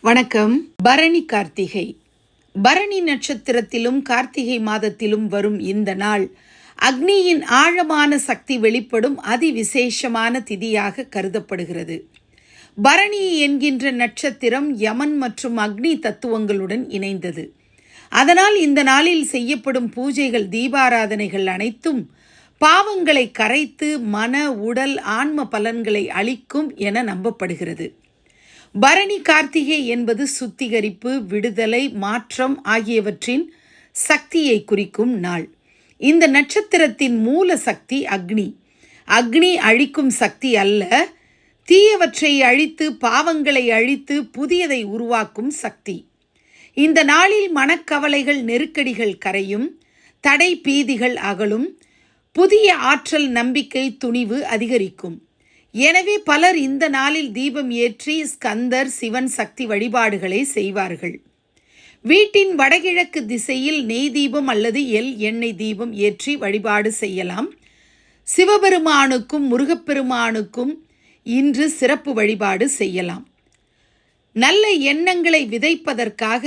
வணக்கம். பரணி கார்த்திகை. பரணி நட்சத்திரத்திலும் கார்த்திகை மாதத்திலும் வரும் இந்த நாள் அக்னியின் ஆழமான சக்தி வெளிப்படும் அதிவிசேஷமான திதியாக கருதப்படுகிறது. பரணி என்கின்ற நட்சத்திரம் யமன் மற்றும் அக்னி தத்துவங்களுடன் இணைந்தது. அதனால் இந்த நாளில் செய்யப்படும் பூஜைகள் தீபாராதனைகள் அனைத்தும் பாவங்களை கரைத்து மன உடல் ஆன்ம பலன்களை அளிக்கும் என நம்பப்படுகிறது. பரணி கார்த்திகை என்பது சுத்திகரிப்பு விடுதலை மாற்றம் ஆகியவற்றின் சக்தியை குறிக்கும் நாள். இந்த நட்சத்திரத்தின் மூல சக்தி அக்னி. அக்னி அழிக்கும் சக்தி அல்ல தீயவற்றை அழித்து பாவங்களை அழித்து புதியதை உருவாக்கும் சக்தி. இந்த நாளில் மனக்கவலைகள் நெருக்கடிகள் கரையும் தடை பீதிகள் அகலும் புதிய ஆற்றல் நம்பிக்கை துணிவு அதிகரிக்கும். எனவே பலர் இந்த நாளில் தீபம் ஏற்றி ஸ்கந்தர் சிவன் சக்தி வழிபாடுகளை செய்வார்கள். வீட்டின் வடகிழக்கு திசையில் நெய் தீபம் அல்லது எல் எண்ணெய் தீபம் ஏற்றி வழிபாடு செய்யலாம். சிவபெருமானுக்கும் முருகப்பெருமானுக்கும் இன்று சிறப்பு வழிபாடு செய்யலாம். நல்ல எண்ணங்களை விதைப்பதற்காக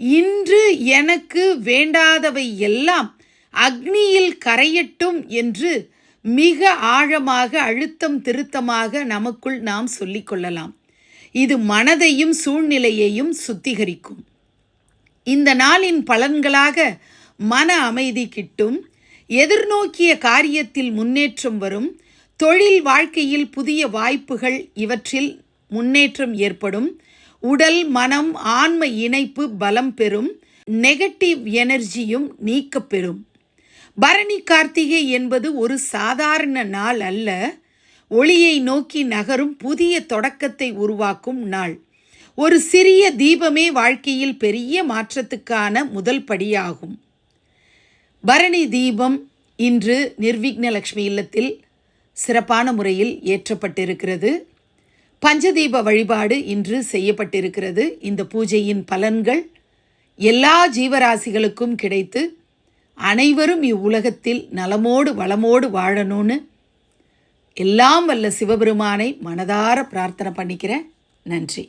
இன்று எனக்கு வேண்டாதவை எல்லாம் அக்னியில் கரையட்டும் என்று மிக ஆழமாக அழுத்தம் திருத்தமாக நமக்குள் நாம் சொல்லிக்கொள்ளலாம் இது மனதையும் சூழ்நிலையையும் சுத்திகரிக்கும். இந்த நாளின் பலன்களாக மன அமைதி கிட்டும் எதிர்நோக்கிய காரியத்தில் முன்னேற்றம் வரும் தொழில் வாழ்க்கையில் புதிய வாய்ப்புகள் இவற்றில் முன்னேற்றம் ஏற்படும் உடல் மனம் ஆன்ம இணைப்பு பலம் பெறும் நெகட்டிவ் எனர்ஜியும் நீக்கப்பெறும் பரணி கார்த்திகை என்பது ஒரு சாதாரண நாள் அல்ல. ஒளியை நோக்கி நகரும் புதிய தொடக்கத்தை உருவாக்கும் நாள். ஒரு சிறிய தீபமே வாழ்க்கையில் பெரிய மாற்றத்துக்கான முதல் படியாகும். பரணி தீபம் இன்று நிர்விக்னலக்ஷ்மி இல்லத்தில் சிறப்பான முறையில் ஏற்றப்பட்டிருக்கிறது. பஞ்சதீப வழிபாடு இன்று செய்யப்பட்டிருக்கிறது. இந்த பூஜையின் பலன்கள் எல்லா ஜீவராசிகளுக்கும் கிடைத்து அனைவரும் இவ்வுலகத்தில் நலமோடு வளமோடு வாழணும்னு எல்லாம் வல்ல சிவபெருமானை மனதார பிரார்த்தனை பண்ணிக்கிறேன். நன்றி.